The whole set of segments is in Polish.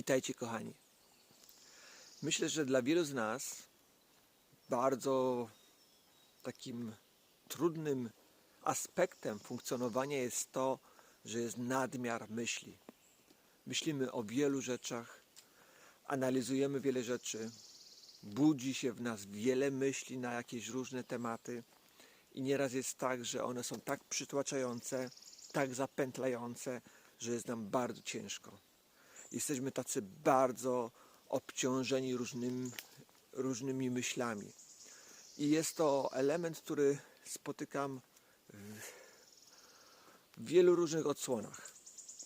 Witajcie, kochani. Myślę, że dla wielu z nas bardzo takim trudnym aspektem funkcjonowania jest to, że jest nadmiar myśli. Myślimy o wielu rzeczach, analizujemy wiele rzeczy, budzi się w nas wiele myśli na jakieś różne tematy i nieraz jest tak, że one są tak przytłaczające, tak zapętlające, że jest nam bardzo ciężko jesteśmy tacy bardzo obciążeni różnym, różnymi myślami. I jest to element, który spotykam w, wielu różnych odsłonach.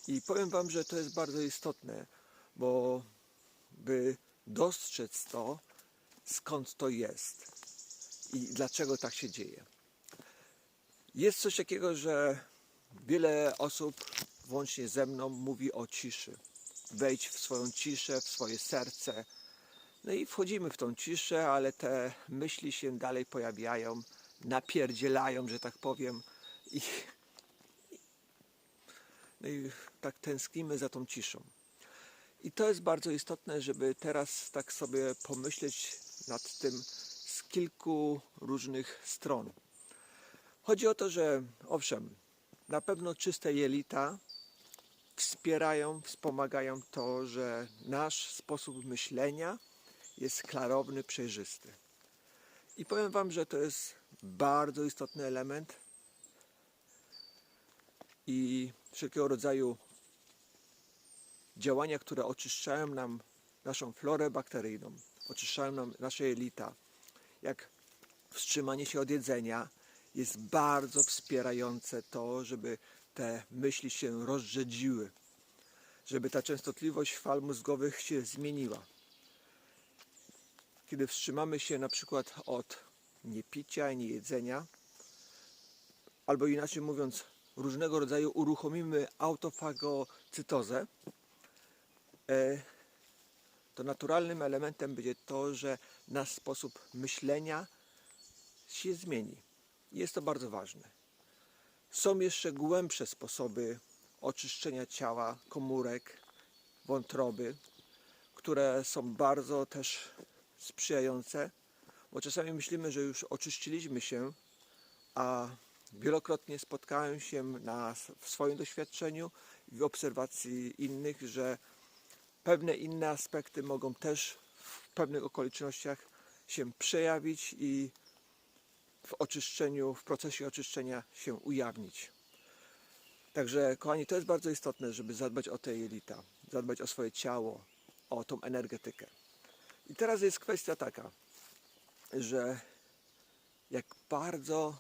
I powiem Wam, że to jest bardzo istotne, bo by dostrzec to, skąd to jest i dlaczego tak się dzieje. Jest coś takiego, że wiele osób, włącznie ze mną, mówi o ciszy wejdź w swoją ciszę, w swoje serce. No i wchodzimy w tą ciszę, ale te myśli się dalej pojawiają, napierdzielają, że tak powiem. I, no i tak tęsknimy za tą ciszą. I to jest bardzo istotne, żeby teraz tak sobie pomyśleć nad tym z kilku różnych stron. Chodzi o to, że owszem, na pewno czyste jelita wspierają, wspomagają to, że nasz sposób myślenia jest klarowny, przejrzysty. I powiem Wam, że to jest bardzo istotny element i wszelkiego rodzaju działania, które oczyszczają nam naszą florę bakteryjną, oczyszczają nam nasze jelita, jak wstrzymanie się od jedzenia, jest bardzo wspierające to, żeby te myśli się rozrzedziły, żeby ta częstotliwość fal mózgowych się zmieniła. Kiedy wstrzymamy się na przykład od niepicia i niejedzenia, albo inaczej mówiąc, różnego rodzaju uruchomimy autofagocytozę, e, to naturalnym elementem będzie to, że nasz sposób myślenia się zmieni. Jest to bardzo ważne. Są jeszcze głębsze sposoby oczyszczenia ciała, komórek, wątroby, które są bardzo też sprzyjające, bo czasami myślimy, że już oczyściliśmy się, a wielokrotnie spotkałem się na, w swoim doświadczeniu i w obserwacji innych, że pewne inne aspekty mogą też w pewnych okolicznościach się przejawić i w oczyszczeniu, w procesie oczyszczenia się ujawnić. Także, kochani, to jest bardzo istotne, żeby zadbać o te jelita, zadbać o swoje ciało, o tą energetykę. I teraz jest kwestia taka, że jak bardzo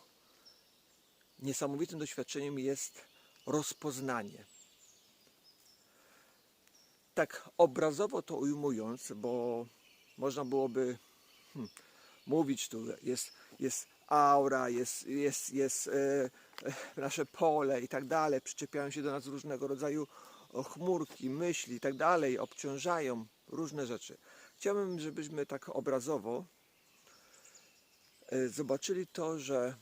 niesamowitym doświadczeniem jest rozpoznanie. Tak obrazowo to ujmując, bo można byłoby hmm, mówić tu, jest, jest aura, jest, jest, jest e, e, nasze pole i tak dalej, przyczepiają się do nas różnego rodzaju chmurki, myśli i tak dalej, obciążają różne rzeczy. Chciałbym, żebyśmy tak obrazowo e, zobaczyli to, że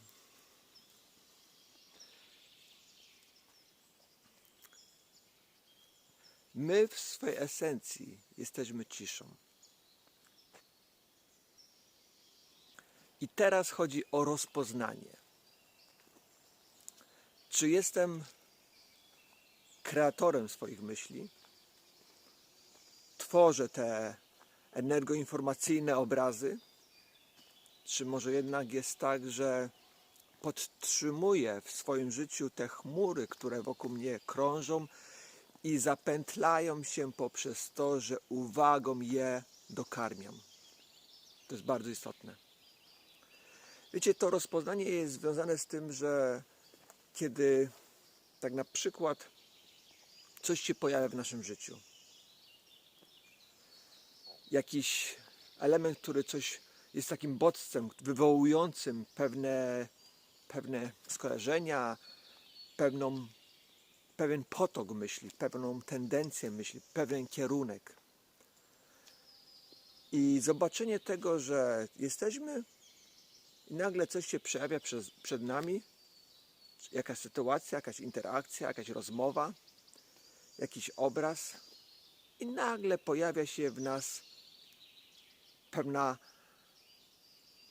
my w swej esencji jesteśmy ciszą. I teraz chodzi o rozpoznanie. Czy jestem kreatorem swoich myśli? Tworzę te energoinformacyjne obrazy? Czy może jednak jest tak, że podtrzymuję w swoim życiu te chmury, które wokół mnie krążą i zapętlają się poprzez to, że uwagą je dokarmiam? To jest bardzo istotne. Wiecie, to rozpoznanie jest związane z tym, że kiedy tak na przykład coś się pojawia w naszym życiu, jakiś element, który coś jest takim bodźcem wywołującym pewne, pewne skojarzenia, pewną, pewien potok myśli, pewną tendencję myśli, pewien kierunek. I zobaczenie tego, że jesteśmy i nagle coś się przejawia przez, przed nami, jakaś sytuacja, jakaś interakcja, jakaś rozmowa, jakiś obraz i nagle pojawia się w nas pewna,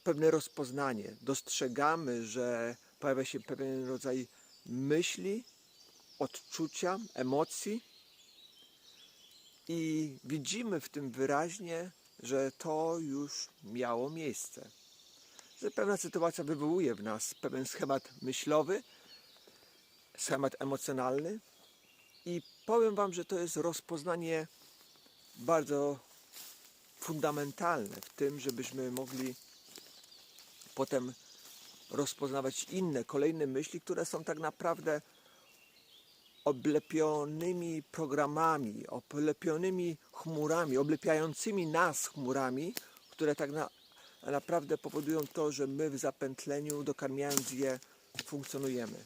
pewne rozpoznanie. Dostrzegamy, że pojawia się pewien rodzaj myśli, odczucia, emocji i widzimy w tym wyraźnie, że to już miało miejsce. Że pewna sytuacja wywołuje w nas pewien schemat myślowy, schemat emocjonalny i powiem Wam, że to jest rozpoznanie bardzo fundamentalne w tym, żebyśmy mogli potem rozpoznawać inne, kolejne myśli, które są tak naprawdę oblepionymi programami, oblepionymi chmurami, oblepiającymi nas chmurami, które tak na, naprawdę powodują to, że my w zapętleniu, dokarmiając je, funkcjonujemy.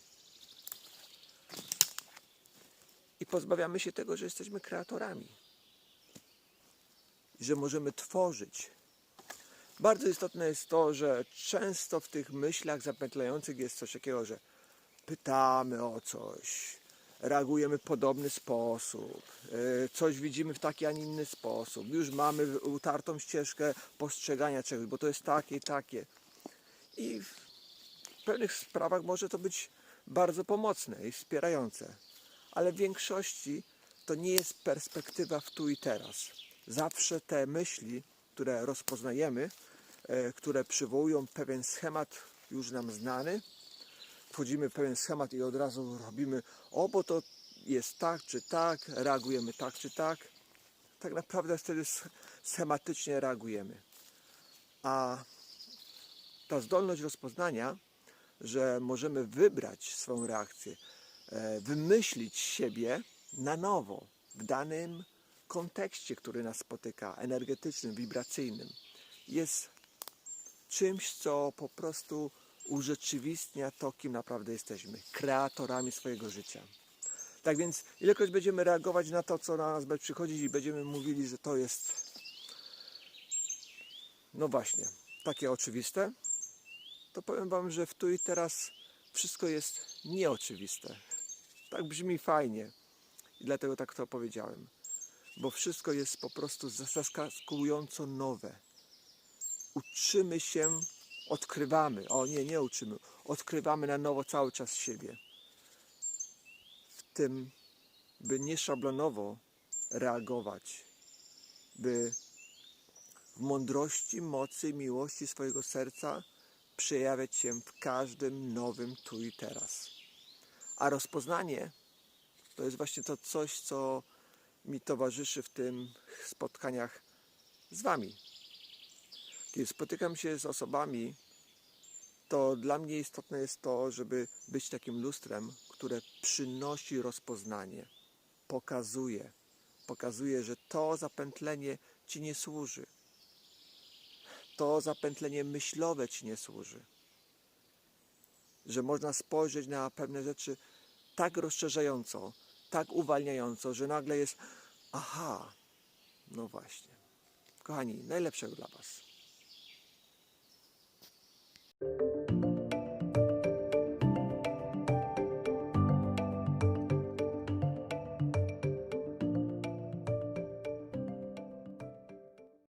I pozbawiamy się tego, że jesteśmy kreatorami. Że możemy tworzyć. Bardzo istotne jest to, że często w tych myślach zapętlających jest coś takiego, że pytamy o coś, reagujemy w podobny sposób, yy, coś widzimy w taki, a nie inny sposób. Już mamy utartą ścieżkę postrzegania czegoś, bo to jest takie i takie. I w pewnych sprawach może to być bardzo pomocne i wspierające, ale w większości to nie jest perspektywa w tu i teraz. Zawsze te myśli, które rozpoznajemy, e, które przywołują pewien schemat już nam znany, wchodzimy w pewien schemat i od razu robimy, o bo to jest tak czy tak, reagujemy tak czy tak. Tak naprawdę wtedy sch- schematycznie reagujemy. A ta zdolność rozpoznania, że możemy wybrać swoją reakcję, e, wymyślić siebie na nowo w danym kontekście, który nas spotyka, energetycznym, wibracyjnym, jest czymś, co po prostu urzeczywistnia to, kim naprawdę jesteśmy kreatorami swojego życia. Tak więc, ilekroć będziemy reagować na to, co na nas będzie przychodzić, i będziemy mówili, że to jest, no właśnie, takie oczywiste, to powiem Wam, że w tu i teraz wszystko jest nieoczywiste. Tak brzmi fajnie i dlatego tak to powiedziałem, bo wszystko jest po prostu zaskakująco nowe. Uczymy się, odkrywamy, o nie, nie uczymy, odkrywamy na nowo cały czas siebie. W tym, by nie szablonowo reagować, by w mądrości, mocy, miłości swojego serca przejawiać się w każdym nowym tu i teraz. A rozpoznanie to jest właśnie to coś, co mi towarzyszy w tym spotkaniach z Wami. Kiedy spotykam się z osobami, to dla mnie istotne jest to, żeby być takim lustrem, które przynosi rozpoznanie, pokazuje, pokazuje, że to zapętlenie Ci nie służy. To zapętlenie myślowe Ci nie służy. Że można spojrzeć na pewne rzeczy tak rozszerzająco, tak uwalniająco, że nagle jest aha, no właśnie. Kochani, najlepszego dla Was. Thank you